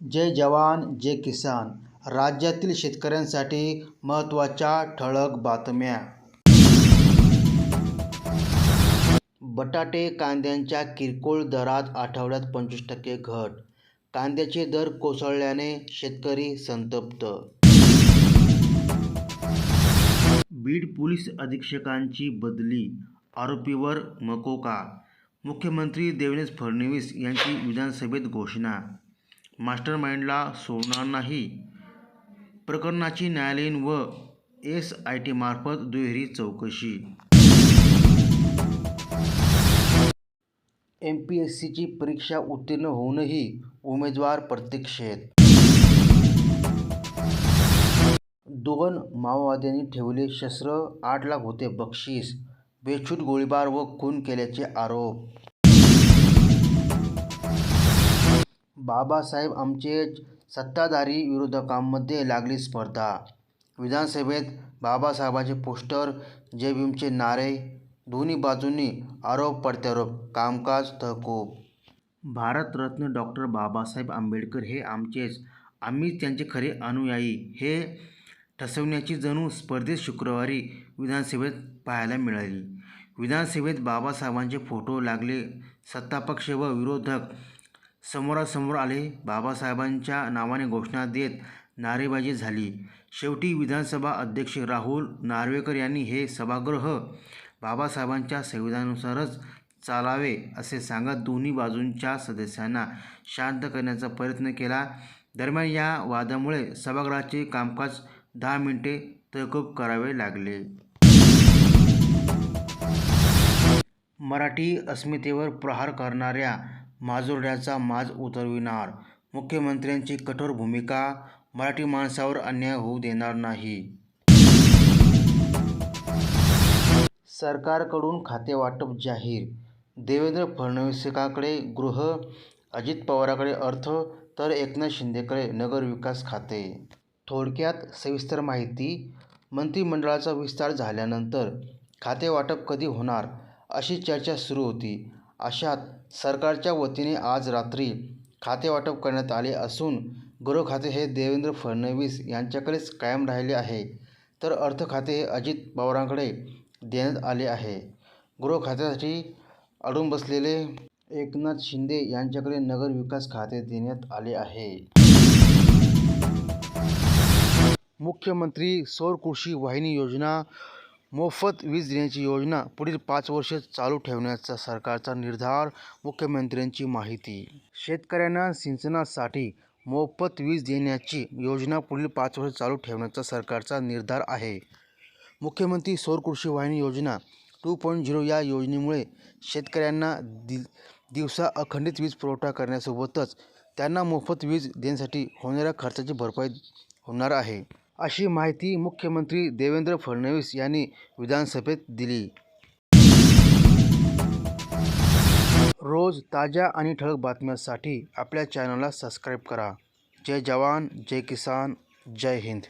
जय जवान जय किसान. राज्यातील शेतकऱ्यांसाठी महत्त्वाच्या ठळक बातम्या. बटाटे कांद्यांच्या किरकोळ दरात आठवड्यात पंचवीस टक्के घट. कांद्याचे दर कोसळल्याने शेतकरी संतप्त. बीड पोलीस अधीक्षकांची बदली आरोपीवर मकोका. मुख्यमंत्री देवेंद्र फडणवीस यांची विधानसभेत घोषणा. मास्टरमाइंडला सोडणार नाही. प्रकरणाची न्यायालयीन व एस आय टीमार्फत दुहेरी चौकशी. एम पी एस सीची परीक्षा उत्तीर्ण होऊनही उमेदवार प्रतीक्षेत दोन माओवाद्यांनी ठेवले शस्त्र आठ लाख होते बक्षीस बेछूट गोळीबार व खून केल्याचे आरोप. बाबासाहेब आमचेच सत्ताधारी विरोधकांमध्ये लागली स्पर्धा. विधानसभेत बाबासाहेबांचे पोस्टर जय भीमचे नारे दोन्ही बाजूंनी आरोप प्रत्यारोप कामकाज तहकूब. भारतरत्न डॉक्टर बाबासाहेब आंबेडकर हे आमचेच आम्हीच त्यांचे खरे अनुयायी हे ठसवण्याची जणू स्पर्धेत शुक्रवारी विधानसभेत पाहायला मिळाली. विधानसभेत बाबासाहेबांचे फोटो लागले. सत्तापक्ष व विरोधक समोरासमोर आले. बाबासाहेबांच्या नावाने घोषणा देत नारेबाजी झाली. शेवटी विधानसभा अध्यक्ष राहुल नार्वेकर यांनी हे सभागृह बाबासाहेबांच्या संविधानानुसारच चालावे असे सांगत दोन्ही बाजूंच्या सदस्यांना शांत करण्याचा प्रयत्न केला. दरम्यान या वादामुळे सभागृहाचे कामकाज दहा मिनिटे तहकूब करावे लागले. मराठी अस्मितेवर प्रहार करणाऱ्या माजुरड्याचा माज उतरविणार. मुख्यमंत्र्यांची कठोर भूमिका मराठी माणसावर अन्याय होऊ देणार नाही. सरकारकडून खातेवाटप जाहीर. देवेंद्र फडणवीसांकडे गृह अजित पवाराकडे अर्थ तर एकनाथ शिंदेकडे नगरविकास खाते. थोडक्यात सविस्तर माहिती मंत्रिमंडळाचा विस्तार झाल्यानंतर खातेवाटप कधी होणार अशी चर्चा सुरू होती. अशात सरकारच्या वतीने आज रात्री खातेवाटप करण्यात आले असून गृह खाते हे देवेंद्र फडणवीस यांच्याकडेच कायम राहिले आहे. तर अर्थ खाते हे अजित पवारांकडे देण्यात आले आहे. गृह खात्यासाठी अडून बसलेले एकनाथ शिंदे यांच्याकडे नगरविकास खाते देण्यात आले आहे. मुख्यमंत्री सौर कृषी वाहिनी योजना मोफत वीज देण्याची योजना पुढील पाच वर्षे चालू ठेवण्याचा सरकारचा निर्धार मुख्यमंत्र्यांची माहिती. शेतकऱ्यांना सिंचनासाठी मोफत वीज देण्याची योजना पुढील पाच वर्षे चालू ठेवण्याचा सरकारचा निर्धार आहे. मुख्यमंत्री सौर कृषी वाहिनी योजना टू पॉईंट झिरो या योजनेमुळे शेतकऱ्यांना दि दिवसा अखंडित वीज पुरवठा करण्यासोबतच त्यांना मोफत वीज देण्यासाठी होणाऱ्या खर्चाची भरपाई होणार आहे. अशी माहिती मुख्यमंत्री देवेंद्र फडणवीस यांनी विधानसभेत दिली. रोज ताज्या आणि ठळक बातम्यांसाठी आपल्या चॅनलला सबस्क्राईब करा. जय जवान जय किसान जय हिंद.